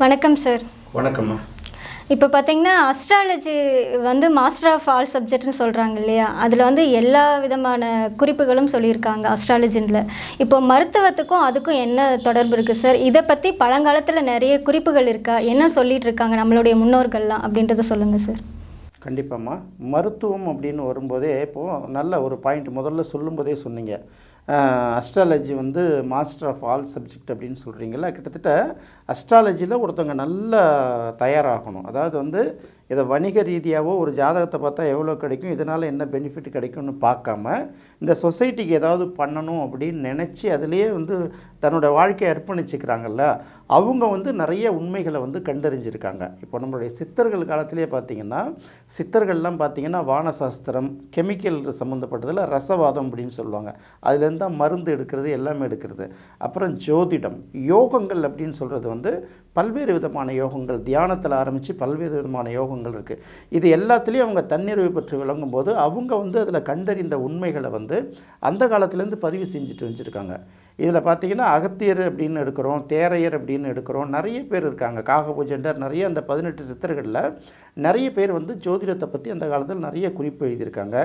வணக்கம் சார் வணக்கம்மா. இப்போ பார்த்தீங்கன்னா அஸ்ட்ராலஜி வந்து மாஸ்டர் ஆஃப் ஆல் சப்ஜெக்ட்னு சொல்கிறாங்க இல்லையா? அதில் வந்து எல்லா விதமான குறிப்புகளும் சொல்லியிருக்காங்க அஸ்ட்ராலஜியில் இப்போ மருத்துவத்துக்கும் அதுக்கும் என்ன தொடர்பு இருக்குது சார் இதை பற்றி பழங்காலத்தில் நிறைய குறிப்புகள் இருக்கா? என்ன சொல்லிட்டு இருக்காங்க நம்மளுடைய முன்னோர்கள்லாம்? அப்படின்றத சொல்லுங்கள் சார் கண்டிப்பாம்மா. மருத்துவம் அப்படின்னு வரும்போதே இப்போது நல்ல ஒரு பாயிண்ட் முதல்ல சொல்லும்போதே சொன்னீங்க. அஸ்ட்ராலஜி வந்து மாஸ்டர் ஆஃப் ஆல் சப்ஜெக்ட் அப்படின்னு சொல்கிறீங்களா கிட்டத்தட்ட அஸ்ட்ராலஜியில் ஒருத்தவங்க நல்லா தயாராகணும். அதாவது வந்து இதை வணிக ரீதியாகவோ ஒரு ஜாதகத்தை பார்த்தா எவ்வளோ கிடைக்கும் இதனால் என்ன பெனிஃபிட் கிடைக்கும்னு பார்க்காம இந்த சொசைட்டிக்கு ஏதாவது பண்ணணும் அப்படின்னு நினச்சி அதுலேயே வந்து தன்னோட வாழ்க்கையை அர்ப்பணிச்சுக்கிறாங்கல்ல அவங்க வந்து நிறைய உண்மைகளை வந்து கண்டறிஞ்சிருக்காங்க. இப்போ நம்மளுடைய சித்தர்கள் காலத்திலே பார்த்தீங்கன்னா சித்தர்கள்லாம் பார்த்தீங்கன்னா வானசாஸ்திரம் கெமிக்கல் சம்மந்தப்பட்டதில் ரசவாதம் அப்படின்னு சொல்லுவாங்க. அதுலேருந்து தான் மருந்து எடுக்கிறது எல்லாமே எடுக்கிறது. அப்புறம் ஜோதிடம் யோகங்கள் அப்படின்னு சொல்கிறது வந்து பல்வேறு விதமான யோகங்கள். தியானத்தில் ஆரம்பித்து பல்வேறு விதமான யோகங்கள் இருக்குது இது எல்லாத்துலேயும் அவங்க தன்னிறைவு பெற்று விளங்கும் போது அவங்க வந்து அதில் கண்டறிந்த உண்மைகளை வந்து அந்த காலத்துலேருந்து பதிவு செஞ்சுட்டு வச்சுருக்காங்க இதில் பார்த்தீங்கன்னா அகத்தியர் அப்படின்னு எடுக்கிறோம் தேரையர் அப்படின்னு எடுக்கிறோம். நிறைய பேர் இருக்காங்க. காகபூஜண்டர் நிறைய அந்த பதினெட்டு சித்தர்களில் நிறைய பேர் வந்து ஜோதிடத்தை பற்றி அந்த காலத்தில் நிறைய குறிப்பு எழுதியிருக்காங்க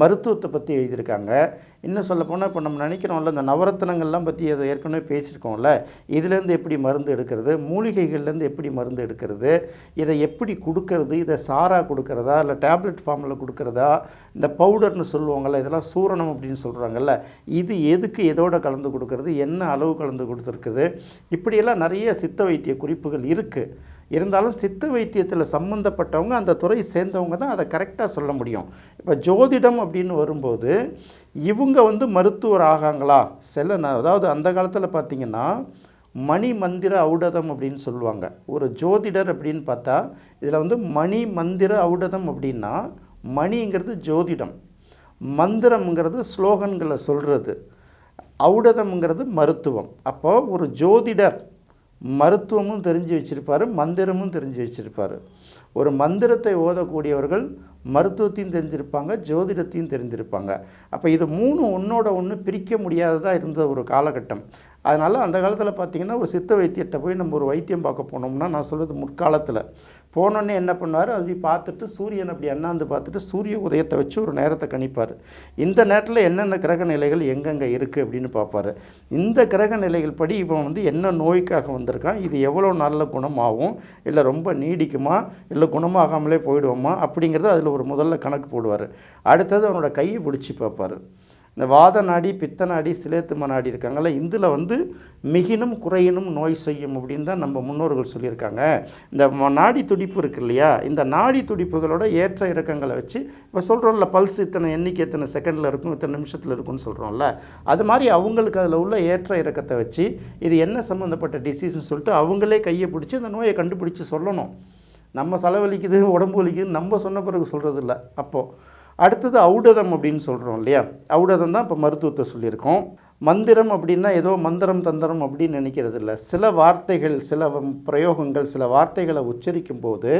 மருத்துவத்தை பற்றி எழுதியிருக்காங்க. இன்னும் சொல்லப்போனால் இப்போ நம்ம நினைக்கிறோம்ல இந்த நவரத்னங்கள்லாம் பற்றி அதை ஏற்கனவே பேசியிருக்கோம்ல இதுலேருந்து எப்படி மருந்து எடுக்கிறது மூலிகைகள்லேருந்து எப்படி மருந்து எடுக்கிறது இதை எப்படி கொடுக்கறது இதை சாரா கொடுக்கறதா இல்லை டேப்லெட் ஃபார்மில் கொடுக்கறதா இந்த பவுடர்னு சொல்லுவாங்கள்ல இதெல்லாம் சூரணம் அப்படின்னு சொல்கிறாங்கல்ல இது எதுக்கு எதோட கலந்து கொடுக்கறது என்ன அளவு கலந்து கொடுத்துருக்குது இப்படியெல்லாம் நிறைய சித்த வைத்திய குறிப்புகள் இருக்குது இருந்தாலும் சித்த வைத்தியத்தில் சம்மந்தப்பட்டவங்க அந்த துறை சேர்ந்தவங்க தான் அதை கரெக்டாக சொல்ல முடியும். இப்போ ஜோதிடம் அப்படின்னு வரும்போது இவங்க வந்து மருத்துவர் ஆகாங்களா? சில அதாவது அந்த காலத்தில் பார்த்திங்கன்னா மணி மந்திர ஔடதம் அப்படின்னு சொல்லுவாங்க. ஒரு ஜோதிடர் அப்படின்னு பார்த்தா இதில் வந்து மணி மந்திர ஔடதம் அப்படின்னா மணிங்கிறது ஜோதிடம். மந்திரம்ங்கிறது ஸ்லோகன்களை சொல்கிறது ஔடதம்ங்கிறது மருத்துவம். அப்போ ஒரு ஜோதிடர் மருத்துவமும் தெரிஞ்சு வச்சுருப்பார் மந்திரமும் தெரிஞ்சு வச்சுருப்பார். ஒரு மந்திரத்தை ஓதக்கூடியவர்கள் மருத்துவத்தையும் தெரிஞ்சிருப்பாங்க ஜோதிடத்தையும் தெரிஞ்சிருப்பாங்க. அப்போ இது மூணு ஒன்றோட ஒன்று பிரிக்க முடியாததாக இருந்த ஒரு காலகட்டம். அதனால் அந்த காலத்தில் பார்த்திங்கன்னா ஒரு சித்த வைத்தியத்தை போய் நம்ம ஒரு வைத்தியம் பார்க்க போனோம்னா நான் சொல்கிறது முற்காலத்தில். போனோடனே என்ன பண்ணுவார்? அப்படி பார்த்துட்டு சூரியன் அப்படி அண்ணாந்து பார்த்துட்டு சூரிய உதயத்தை வச்சு ஒரு நேரத்தை கணிப்பார். இந்த நேரத்தில் என்னென்ன கிரக நிலைகள் எங்கெங்கே இருக்குது அப்படின்னு பார்ப்பாரு. இந்த கிரக நிலைகள் படி இவன் வந்து என்ன நோய்க்காக வந்திருக்கான்? இது எவ்வளோ நாளில் குணமாகும்? இல்லை ரொம்ப நீடிக்குமா? இல்லை குணமாகாமலே போயிடுவோமா? அப்படிங்கிறது அதில் ஒரு முதல்ல கணக்கு போடுவார். அடுத்தது அவனோட கையை பிடிச்சி பார்ப்பார். இந்த வாத நாடி பித்த நாடி சிலேத்தும நாடி இருக்காங்கல்ல இதில் வந்து மிகினும் குறையினும் நோய் செய்யும் அப்படின்னு தான் நம்ம முன்னோர்கள் சொல்லியிருக்காங்க. இந்த நாடி துடிப்பு இருக்கு இல்லையா? இந்த நாடி துடிப்புகளோட ஏற்ற இறக்கங்களை வச்சு இப்போ சொல்கிறோம்ல பல்ஸ் இத்தனை எண்ணிக்கை இத்தனை செகண்டில் இருக்கும் இத்தனை நிமிஷத்தில் இருக்கும்னு சொல்கிறோம்ல அது மாதிரி அவங்களுக்கு அதில் உள்ள ஏற்ற இறக்கத்தை வச்சு இது என்ன சம்மந்தப்பட்ட டிசீஸ்னு சொல்லிட்டு அவங்களே கையை பிடிச்சி இந்த நோயை கண்டுபிடிச்சி சொல்லணும். நம்ம தலைவலிக்குது உடம்பு வலிக்குது நம்ம சொன்ன பிறகு சொல்கிறது இல்லை அப்போது அடுத்தது ஔடதம் அப்படின்னு சொல்கிறோம் இல்லையா? ஔடதம் தான் இப்போ மருத்துவத்தை சொல்லியிருக்கோம். மந்திரம் அப்படின்னா ஏதோ மந்திரம் தந்திரம் அப்படின்னு நினைக்கிறது இல்லை. சில வார்த்தைகள் சில பிரயோகங்கள் சில வார்த்தைகளை உச்சரிக்கும் போது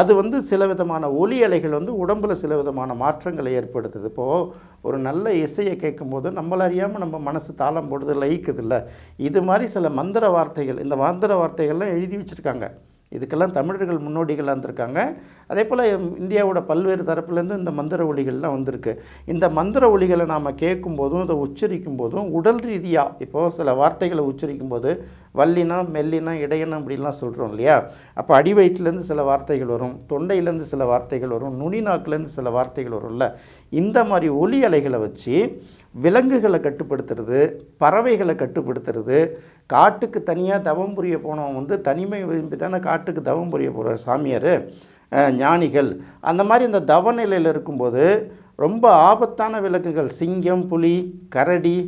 அது வந்து சில விதமான ஒலி அலைகள் வந்து உடம்பில் சில விதமான மாற்றங்களை ஏற்படுத்துது. இப்போது ஒரு நல்ல இசையை கேட்கும்போது நம்மள அறியாமல் நம்ம மனசு தாளம் போடுது லயிக்குது இல்லை. இது மாதிரி சில மந்திர வார்த்தைகள் இந்த மந்திர வார்த்தைகள்லாம் எழுதி வச்சுருக்காங்க. இதுக்கெல்லாம் தமிழர்கள் முன்னோடிகளாக இருந்திருக்காங்க. அதே போல் இந்தியாவோட பல்வேறு தரப்புலேருந்து இந்த மந்திர ஒளிகள்லாம் வந்திருக்கு. இந்த மந்திர ஒளிகளை நாம் கேட்கும் போதும் இதை உச்சரிக்கும் போதும் உடல் ரீதியாக இப்போது சில வார்த்தைகளை உச்சரிக்கும் போது வல்லினா மெல்லினா இடையனா அப்படிலாம் சொல்கிறோம் இல்லையா? அப்போ அடி வயிற்றுலேருந்து சில வார்த்தைகள் வரும் தொண்டையிலேருந்து சில வார்த்தைகள் வரும் நுனி நாக்குலேருந்து சில வார்த்தைகள் வரும்ல. இந்த மாதிரி ஒலி அலைகளை வச்சு விலங்குகளை கட்டுப்படுத்துறது பறவைகளை கட்டுப்படுத்துறது காட்டுக்கு தனியாக தவம் புரிய போனவன் வந்து தனிமை விரும்பி தானே காட்டுக்கு தவம் புரிய போகிறார் சாமியார் ஞானிகள். அந்த மாதிரி இந்த தவ நிலையில் இருக்கும்போது ரொம்ப ஆபத்தான விலங்குகள் சிங்கம் புலி கரடி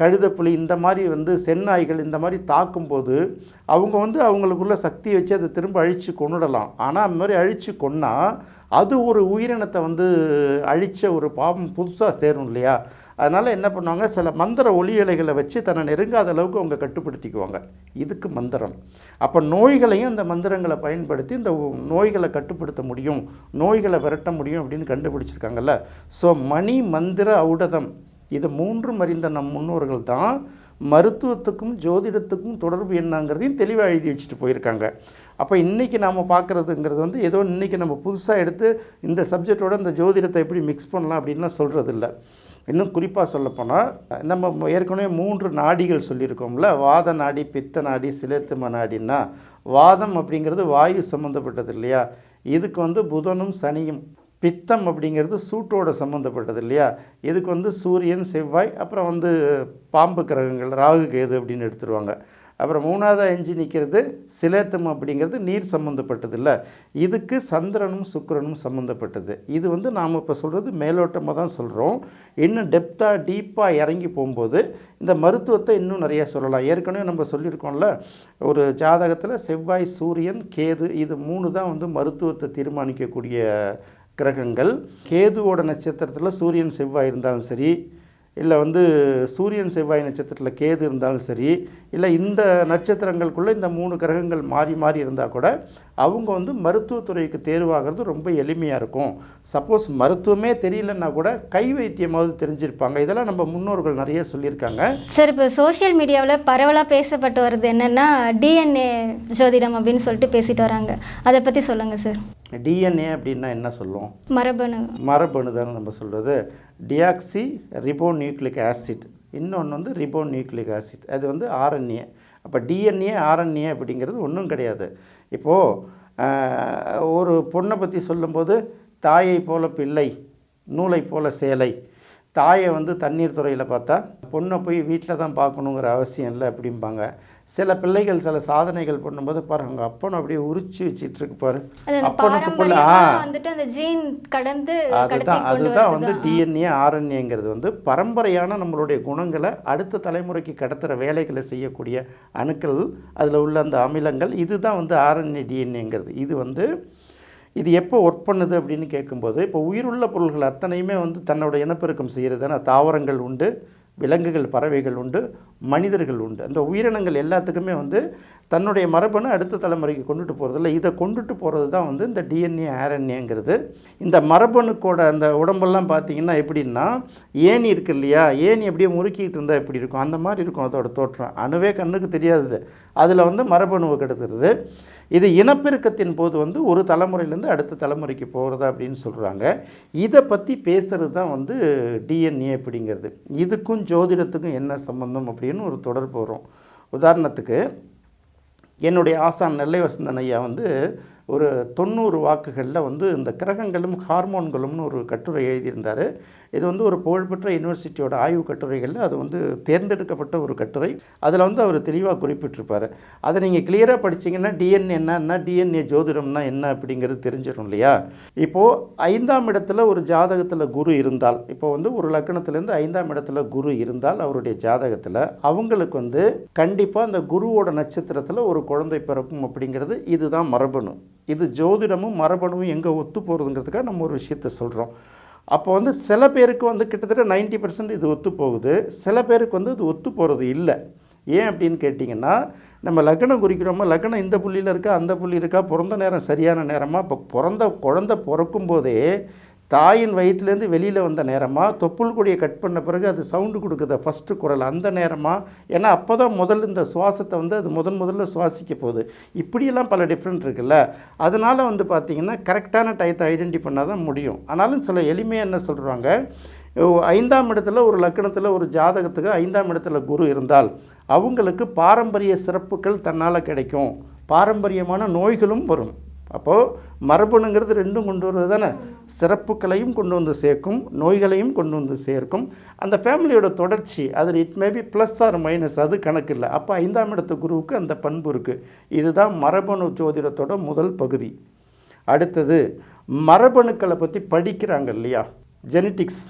கழுதப்புலி இந்த மாதிரி வந்து செந்நாய்கள் இந்த மாதிரி தாக்கும்போது அவங்க வந்து அவங்களுக்குள்ள சக்தி வச்சு அதை திரும்ப அழித்து கொன்னுடலாம். ஆனால் அந்த மாதிரி அழித்து கொன்னா அது ஒரு உயிரினத்தை வந்து அழித்த ஒரு பாவம் புதுசாக சேரும் இல்லையா? அதனால் என்ன பண்ணுவாங்க சில மந்திர ஒலி இலைகளை வச்சு தன்னை நெருங்காத அளவுக்கு அவங்க கட்டுப்படுத்திக்குவாங்க. இதுக்கு மந்திரம். அப்போ நோய்களையும் இந்த மந்திரங்களை பயன்படுத்தி இந்த நோய்களை கட்டுப்படுத்த முடியும் நோய்களை விரட்ட முடியும் அப்படின்னு கண்டுபிடிச்சிருக்காங்கல்ல. ஸோ மணி மந்திர ஔடதம். இது மூன்றும் அறிந்த நம் முன்னோர்கள் தான் மருத்துவத்துக்கும் ஜோதிடத்துக்கும் தொடர்பு என்னங்கிறதையும் தெளிவாக எழுதி வச்சுட்டு போயிருக்காங்க. அப்போ இன்றைக்கி நாம் பார்க்குறதுங்கிறது வந்து ஏதோ இன்றைக்கி நம்ம புதுசாக எடுத்து இந்த சப்ஜெக்டோட இந்த ஜோதிடத்தை எப்படி மிக்ஸ் பண்ணலாம் அப்படின்லாம் சொல்கிறது இல்லை இன்னும் குறிப்பாக சொல்லப்போனால் நம்ம ஏற்கனவே மூன்று நாடிகள் சொல்லியிருக்கோம்ல வாத நாடி பித்த நாடி சிலத்தும நாடின்னா வாதம் அப்படிங்கிறது வாயு சம்மந்தப்பட்டது இல்லையா? இதுக்கு வந்து புதனும் சனியும் பித்தம் அப்படிங்கிறது சூட்டோட சம்மந்தப்பட்டது இல்லையா? இதுக்கு வந்து சூரியன் செவ்வாய் அப்புறம் வந்து பாம்பு கிரகங்கள் ராகு கேது அப்படின்னு எடுத்துருவாங்க. அப்புறம் மூணாவதாக எஞ்சி நிற்கிறது சிலேத்தம் அப்படிங்கிறது நீர் சம்மந்தப்பட்டது இல்லை. இதுக்கு சந்திரனும் சுக்கரனும் சம்மந்தப்பட்டது இது வந்து நாம் இப்போ சொல்கிறது மேலோட்டமாக தான் சொல்கிறோம் இன்னும் டெப்த்தாக டீப்பாக இறங்கி போகும்போது இந்த மருத்துவத்தை இன்னும் நிறைய சொல்லலாம். ஏற்கனவே நம்ம சொல்லியிருக்கோம்ல ஒரு ஜாதகத்தில் செவ்வாய் சூரியன் கேது இது மூணு தான் வந்து மருத்துவத்தை தீர்மானிக்கக்கூடிய கிரகங்கள் கேதுவோட நட்சத்திரத்தில் சூரியன் செவ்வாய் இருந்தாலும் சரி இல்லை வந்து சூரியன் செவ்வாய் நட்சத்திரத்தில் கேது இருந்தாலும் சரி இல்லை இந்த நட்சத்திரங்களுக்குள்ளே இந்த மூணு கிரகங்கள் மாறி மாறி இருந்தால் கூட அவங்க வந்து மருத்துவத்துறைக்கு தேர்வாகிறது ரொம்ப எளிமையாக இருக்கும். சப்போஸ் மருத்துவமே தெரியலன்னா கூட கை வைத்தியமாவது தெரிஞ்சிருப்பாங்க. இதெல்லாம் நம்ம முன்னோர்கள் நிறைய சொல்லியிருக்காங்க. சார் இப்போ சோஷியல் மீடியாவில் பரவலாக பேசப்பட்டு வருது என்னென்னா டிஎன்ஏ ஜோதிடம் அப்படின்னு சொல்லிட்டு பேசிட்டு வராங்க. அதை பற்றி சொல்லுங்கள் சார். டிஎன்ஏ அப்படின்னா என்ன சொல்லுவோம் மரபணு. மரபணு தானே நம்ம சொல்கிறது டியாக்சி ரிபோ நியூக்ளிக் ஆசிட் இன்னொன்று வந்து ரிபோ நியூக்ளிக் ஆசிட் அது வந்து ஆர்என்ஏ அப்போ டிஎன்ஏ ஆர்என்ஏ அப்படிங்கிறது ஒன்றும் கிடையாது. இப்போது ஒரு பொண்ணை பற்றி சொல்லும்போது தாயை போல பிள்ளை நூலை போல சேலை. தாயை வந்து தண்ணீர் துறையில் பார்த்தா பொண்ணை போய் வீட்டில் தான் பார்க்கணுங்கிற அவசியம் இல்லை அப்படிம்பாங்க. சில பிள்ளைகள் சில சாதனைகள் பண்ணும்போது பாரு அவங்க அப்பனை அப்படியே உரிச்சு வச்சிட்டு இருக்கு பாரு அப்பனுக்கு பிள்ளை அதுதான் அதுதான் வந்து. டிஎன்ஏ ஆர்என்ஏங்கிறது வந்து பரம்பரையான நம்மளுடைய குணங்களை அடுத்த தலைமுறைக்கு கடத்துகிற வேலைகளை செய்யக்கூடிய அணுக்கள் அதில் உள்ள அந்த அமிலங்கள் இதுதான் வந்து ஆர்என்ஏ டிஎன்ஏங்கிறது இது வந்து இது எப்போ ஒர்க் பண்ணுது அப்படின்னு கேட்கும்போது இப்போ உயிருள்ள பொருள்கள் அத்தனையுமே வந்து தன்னோட இனப்பெருக்கம் செய்கிறது தாவரங்கள் உண்டு. விலங்குகள் பறவைகள் உண்டு மனிதர்கள் உண்டு. அந்த உயிரினங்கள் எல்லாத்துக்குமே வந்து தன்னுடைய மரபணு அடுத்த தலைமுறைக்கு கொண்டுட்டு போகிறதில்ல இதை கொண்டுட்டு போகிறது தான் வந்து இந்த டிஎன்ஏ ஆர்என்ஏங்கிறது இந்த மரபணுக்கோட அந்த உடம்பெல்லாம் பார்த்தீங்கன்னா எப்படின்னா ஏணி இருக்கு இல்லையா? ஏணி அப்படியே முறுக்கிட்டு இருந்தால் எப்படி இருக்கும்? அந்த மாதிரி இருக்கும் அதோட தோற்றம். அணுவே கண்ணுக்கு தெரியாதது. அதில் வந்து மரபணுவை கெடுத்துருது. இது இனப்பெருக்கத்தின் போது வந்து ஒரு தலைமுறையிலேருந்து அடுத்த தலைமுறைக்கு போகிறதா அப்படின்னு சொல்கிறாங்க இதை பற்றி பேசுகிறது தான் வந்து டிஎன்ஏ அப்படிங்கிறது. இதுக்கும் ஜோதிடத்துக்கும் என்ன சம்பந்தம் அப்படின்னு ஒரு தொடர்பு வரும். உதாரணத்துக்கு என்னுடைய ஆசான் நெல்லை வசந்தன் ஐயா வந்து ஒரு தொண்ணூறு வாக்குகளில் வந்து இந்த கிரகங்களும் ஹார்மோன்களும்னு ஒரு கட்டுரை எழுதியிருந்தார். இது வந்து ஒரு புகழ்பெற்ற யூனிவர்சிட்டியோட ஆய்வு கட்டுரைகளில் அது வந்து தேர்ந்தெடுக்கப்பட்ட ஒரு கட்டுரை. அதில் வந்து அவர் தெளிவாக குறிப்பிட்டிருப்பார். அதை நீங்கள் கிளியராக படிச்சீங்கன்னா டிஎன்ஏ என்னன்னா டிஎன்ஏ ஜோதிடம்னா என்ன அப்படிங்கிறது தெரிஞ்சிடும் இல்லையா? இப்போது ஐந்தாம் இடத்துல ஒரு ஜாதகத்தில் குரு இருந்தால் இப்போ வந்து ஒரு லக்கணத்துலேருந்து ஐந்தாம் இடத்துல குரு இருந்தால் அவருடைய ஜாதகத்தில் அவங்களுக்கு வந்து கண்டிப்பாக அந்த குருவோட நட்சத்திரத்தில் ஒரு குழந்தை பிறக்கும் அப்படிங்கிறது இதுதான் மரபணு. இது ஜோதிடமும் மரபணுவும் எங்கே ஒத்து போகிறதுங்கிறதுக்காக நம்ம ஒரு விஷயத்த சொல்கிறோம் அப்போ வந்து சில பேருக்கு வந்து கிட்டத்தட்ட 90% பர்சன்ட் இது ஒத்து போகுது. சில பேருக்கு வந்து இது ஒத்து போகிறது இல்லை. ஏன் அப்படின்னு கேட்டிங்கன்னா நம்ம லக்னம் குறிக்கிறோமா? லக்னம் இந்த புள்ளியில் இருக்கா? அந்த புள்ளி இருக்கா? பிறந்த நேரம் சரியான நேரமாக இப்போ பிறந்த குழந்தை பிறக்கும் போதே தாயின் வயிற்றுலேருந்து வெளியில் வந்த நேரமாக தொப்புள் கொடியை கட் பண்ண பிறகு அது சவுண்டு கொடுக்குது ஃபஸ்ட்டு குரல். அந்த நேரமாக ஏன்னா அப்போ தான் முதல் இந்த சுவாசத்தை வந்து அது முதன் முதல்ல சுவாசிக்க போகுது. இப்படியெல்லாம் பல டிஃப்ரெண்ட் இருக்குல்ல. அதனால் வந்து பார்த்திங்கன்னா கரெக்டான டயத்தை ஐடென்டி பண்ணால் தான் முடியும். ஆனாலும் சில எளிமையாக என்ன சொல்கிறாங்க ஐந்தாம் இடத்துல ஒரு லக்கணத்தில் ஒரு ஜாதகத்துக்கு ஐந்தாம் இடத்துல குரு இருந்தால் அவங்களுக்கு பாரம்பரிய சிறப்புகள் தன்னால் கிடைக்கும். பாரம்பரியமான நோய்களும் வரும். அப்போது மரபணுங்கிறது ரெண்டும் கொண்டு வருவது தானே? சிறப்புகளையும் கொண்டு வந்து சேர்க்கும் நோய்களையும் கொண்டு வந்து சேர்க்கும். அந்த ஃபேமிலியோட தொடர்ச்சி அது it maybe plus or minus அது கணக்கு இல்லை. அப்போ ஐந்தாம் இடத்து குருவுக்கு அந்த பண்பு இருக்குது இதுதான் மரபணு ஜோதிடத்தோட முதல் பகுதி. அடுத்தது மரபணுக்களை பற்றி படிக்கிறாங்க இல்லையா? ஜெனட்டிக்ஸ்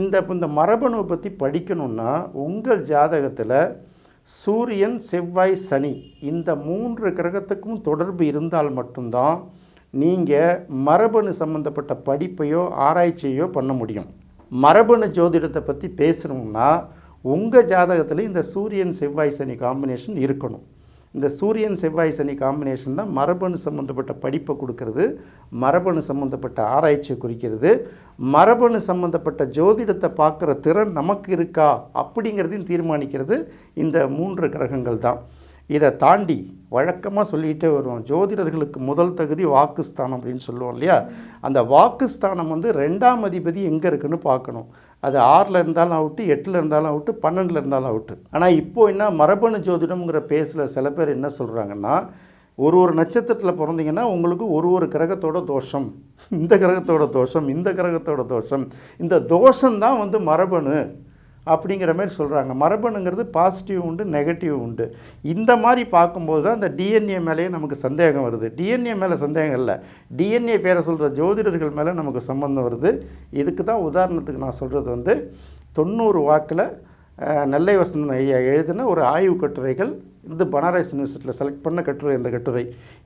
இந்த இந்த மரபணுவை பற்றி படிக்கணுன்னா உங்கள் ஜாதகத்தில் சூரியன் செவ்வாய் சனி இந்த மூன்று கிரகத்துக்கும் தொடர்பு இருந்தால் மட்டும்தான் நீங்கள் மரபணு சம்மந்தப்பட்ட படிப்பையோ ஆராய்ச்சியோ பண்ண முடியும். மரபணு ஜோதிடத்தை பற்றி பேசணும்னா உங்கள் ஜாதகத்தில் இந்த சூரியன் செவ்வாய் சனி காம்பினேஷன் இருக்கணும். இந்த சூரியன் செவ்வாய் சனி காம்பினேஷன் தான் மரபணு சம்மந்தப்பட்ட படிப்பை கொடுக்கறது மரபணு சம்மந்தப்பட்ட ஆராய்ச்சியை குறிக்கிறது. மரபணு சம்மந்தப்பட்ட ஜோதிடத்தை பார்க்குற திறன் நமக்கு இருக்கா அப்படிங்கிறதையும் தீர்மானிக்கிறது இந்த மூன்று கிரகங்கள் தான். இதை தாண்டி வழக்கமாக சொல்லிகிட்டே வருவோம். ஜோதிடர்களுக்கு முதல் தகுதி வாக்குஸ்தானம் அப்படின்னு சொல்லுவோம் இல்லையா? அந்த வாக்குஸ்தானம் வந்து ரெண்டாம் அதிபதி எங்கே இருக்குன்னு பார்க்கணும். அது ஆறில் இருந்தாலும் அவுட்டு எட்டில் இருந்தாலும் அவுட்டு பன்னெண்டில் இருந்தாலும் அவுட்டு. ஆனால் இப்போ என்ன மரபணு ஜோதிடம்ங்கிற பேஸில் சில பேர் என்ன சொல்கிறாங்கன்னா ஒரு ஒரு நட்சத்திரத்தில் பிறந்தீங்கன்னா உங்களுக்கு ஒரு ஒரு கிரகத்தோட தோஷம். இந்த கிரகத்தோட தோஷம் இந்த கிரகத்தோட தோஷம். இந்த தோஷம்தான் வந்து மரபணு. அப்படிங்கிற மாதிரி சொல்கிறாங்க மரபணுங்கிறது பாசிட்டிவ் உண்டு நெகட்டிவ் உண்டு. இந்த மாதிரி பார்க்கும்போது தான் அந்த டிஎன்ஏ மேலேயே நமக்கு சந்தேகம் வருது. டிஎன்ஏ மேலே சந்தேகம் இல்லை. டிஎன்ஏ பேரை சொல்கிற ஜோதிடர்கள் மேலே நமக்கு சம்மந்தம் வருது. இதுக்கு தான் உதாரணத்துக்கு நான் சொல்கிறது வந்து தொண்ணூறு வாக்கில் நெல்லை வசந்தன் ஐயா எழுதின ஒரு ஆய்வு கட்டுரைகள் இது பனாரஸ் யூனிவர்சிட்டியில் செலக்ட் பண்ண கட்டுரை இந்த கட்டுரை.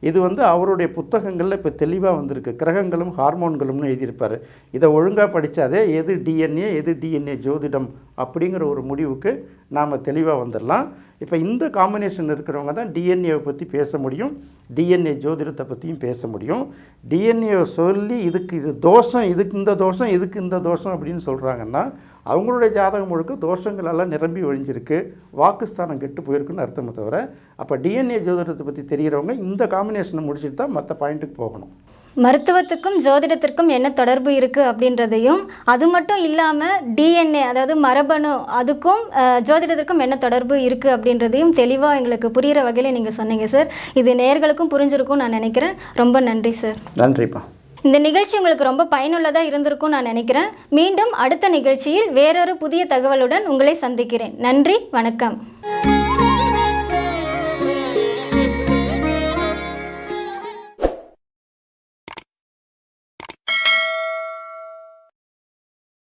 இது வந்து அவருடைய புத்தகங்களில் இப்போ தெளிவாக வந்திருக்கு. கிரகங்களும் ஹார்மோன்களும்னு எழுதியிருப்பார். இதை ஒழுங்காக படித்தாதே எது டிஎன்ஏ எது டிஎன்ஏ ஜோதிடம் அப்படிங்கிற ஒரு முடிவுக்கு நாம் தெளிவாக வந்துடலாம். இப்போ இந்த காம்பினேஷன் இருக்கிறவங்க தான் டிஎன்ஏவை பற்றி பேச முடியும். டிஎன்ஏ ஜோதிடத்தை பற்றியும் பேச முடியும். டிஎன்ஏவை சொல்லி இதுக்கு இது தோஷம் இதுக்கு இந்த தோஷம் இதுக்கு இந்த தோஷம் அப்படின்னு சொல்கிறாங்கன்னா அவங்களுடைய ஜாதகம் முழுக்க தோஷங்கள் எல்லாம் நிரம்பி ஒழிஞ்சிருக்கு. வாக்குஸ்தானம் கெட்டு போயிருக்குன்னு அர்த்தமே தவிர அப்போ டிஎன்ஏ ஜோதிடத்தை பற்றி தெரிகிறவங்க இந்த காம்பினேஷனை முடிச்சுட்டு தான் மற்ற பாயிண்ட்டுக்கு போகணும். மருத்துவத்துக்கும் ஜோதிடத்திற்கும் என்ன தொடர்பு இருக்குது அப்படின்றதையும் அது மட்டும் இல்லாமல் டிஎன்ஏ அதாவது மரபணு அதுக்கும் ஜோதிடத்திற்கும் என்ன தொடர்பு இருக்குது அப்படின்றதையும் தெளிவாக எங்களுக்கு புரிகிற வகையில் நீங்கள் சொன்னீங்க சார். இது நேயர்களுக்கும் புரிஞ்சிருக்கும் நான் நினைக்கிறேன். ரொம்ப நன்றி சார். நன்றிப்பா. இந்த நிகழ்ச்சி உங்களுக்கு ரொம்ப பயனுள்ளதாக இருந்திருக்கும் நான் நினைக்கிறேன். மீண்டும் அடுத்த நிகழ்ச்சியில் வேறொரு புதிய தகவலுடன் உங்களை சந்திக்கிறேன். நன்றி வணக்கம்.